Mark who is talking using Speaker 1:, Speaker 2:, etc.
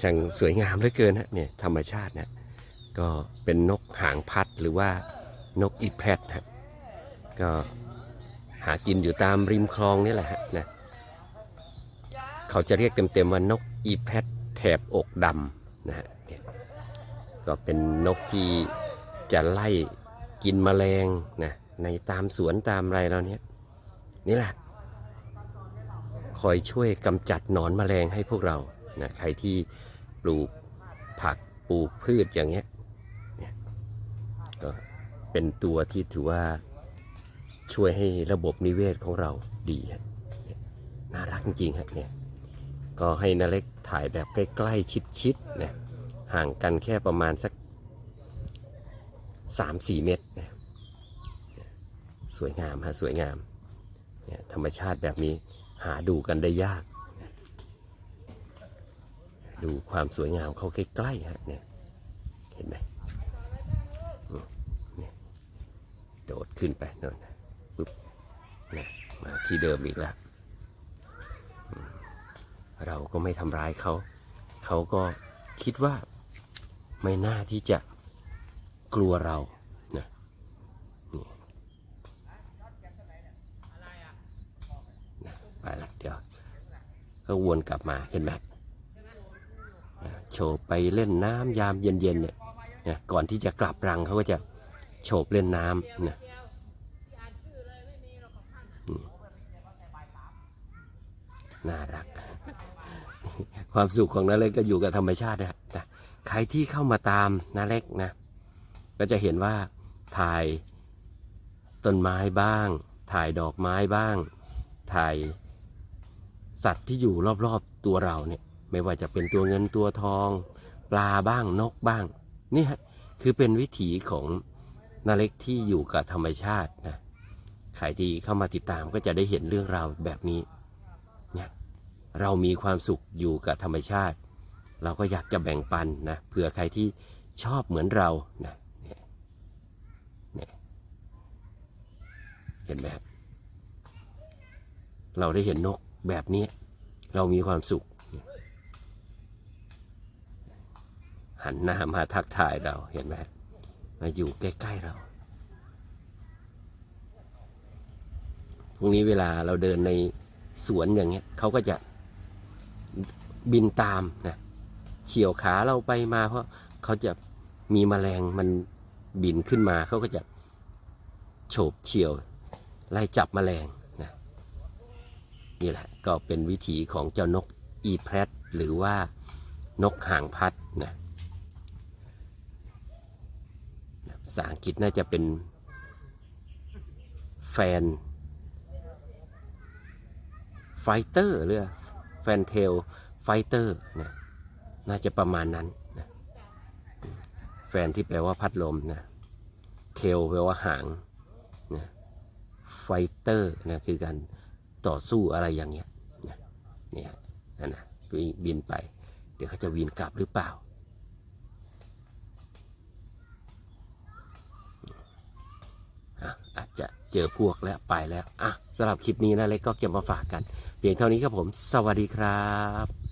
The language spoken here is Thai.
Speaker 1: ช่างสวยงามเหลือเกินฮะเนี่ยธรรมชาตินะก็เป็นนกหางพัดหรือว่านกอีแพดฮะก็หากินอยู่ตามริมคลองนี่แหละฮะนะเขาจะเรียกเต็มๆว่านกอีแพดแถบอกดำนะฮะก็เป็นนกที่จะไล่กินแมลงนะในตามสวนตามไรแล้วเนี่ยนี่แหละ คอยช่วยกำจัดหนอนแมลงให้พวกเรานะใครที่ปลูกผักปลูกพืชอย่างเงี้ยก็เป็นตัวที่ถือว่าช่วยให้ระบบนิเวศของเราดีน่ารักจริงฮะเนี่ยก็ให้นาเล็กถ่ายแบบใกล้ๆชิดๆนะห่างกันแค่ประมาณสัก 3-4 เมตรนะสวยงามฮะสวยงามเนี่ยธรรมชาติแบบนี้ หาดูกันได้ยาก ดูความสวยงามเขาใกล้ๆฮะเนี่ยเห็นไหมโดดขึ้นไปนั่นปุ๊บเนี่มาที่เดิมอีกแล้ว เราก็ไม่ทำร้ายเขา เขาก็คิดว่าไม่น่าที่จะกลัวเรานะนี่นะไปละเดี๋ยว ก็วนกลับมาเห็นไหมโฉบไปเล่นน้ำยามเย็นๆเนี่ยนะก่อนที่จะกลับรังเขาก็จะโฉบเล่นน้ำนะน่ารัก ความสุขของนาเล็กก็อยู่กับธรรมชาตินะนะใครที่เข้ามาตามนาเล็กนะ ก็จะเห็นว่าถ่ายต้นไม้บ้าง ถ่ายดอกไม้บ้าง ถ่าย สัตว์ที่อยู่รอบๆตัวเราเนี่ยไม่ว่าจะเป็นตัวเงินตัวทอง ปลาบ้างนกบ้างนี่ฮะคือเป็นวิถีของนาเล็กที่อยู่กับธรรมชาตินะใครที่เข้ามาติดตามก็จะได้เห็นเรื่องราวแบบนี้เนี่ยเรามีความสุขอยู่กับธรรมชาติ เราก็อยากจะแบ่งปันนะเผื่อใครที่ชอบเหมือนเรานะเนี่ยเนี่ยเห็นไหมครับเราได้เห็นนก แบบนี้เรามีความสุข หันหน้ามาทักทายเราเห็นไหมมาอยู่ใกล้ ๆเราพรุ่งนี้เวลาเราเดินในสวนอย่างเงี้ยเขาก็จะบินตามนะเฉียวขาเราไปมาเพราะเขาจะมีแมลงมันบินขึ้นมาเขาก็จะโฉบเฉียวไล่จับแมลง นี่แหละก็เป็นวิถีของเจ้านกอีแพรดหรือว่านกหางพัดนะภาษาอังกฤษน่าจะเป็นแฟนไฟเตอร์หรือแฟนเทลไฟเตอร์นะน่าจะประมาณนั้นนะแฟนที่แปลว่าพัดลมนะเทลแปลว่าหางนะไฟเตอร์นะคือการ ต่อสู้อะไรอย่างเงี้ยนะเนี่ยนั่นนะบินไป เดี๋ยวเขาจะวินกลับหรือเปล่าอะอาจจะเจอพวกแล้วไปแล้ว อะสำหรับคลิปนี้นะเล็กก็เก็บมาฝากกัน เพียงเท่านี้ครับผม สวัสดีครับ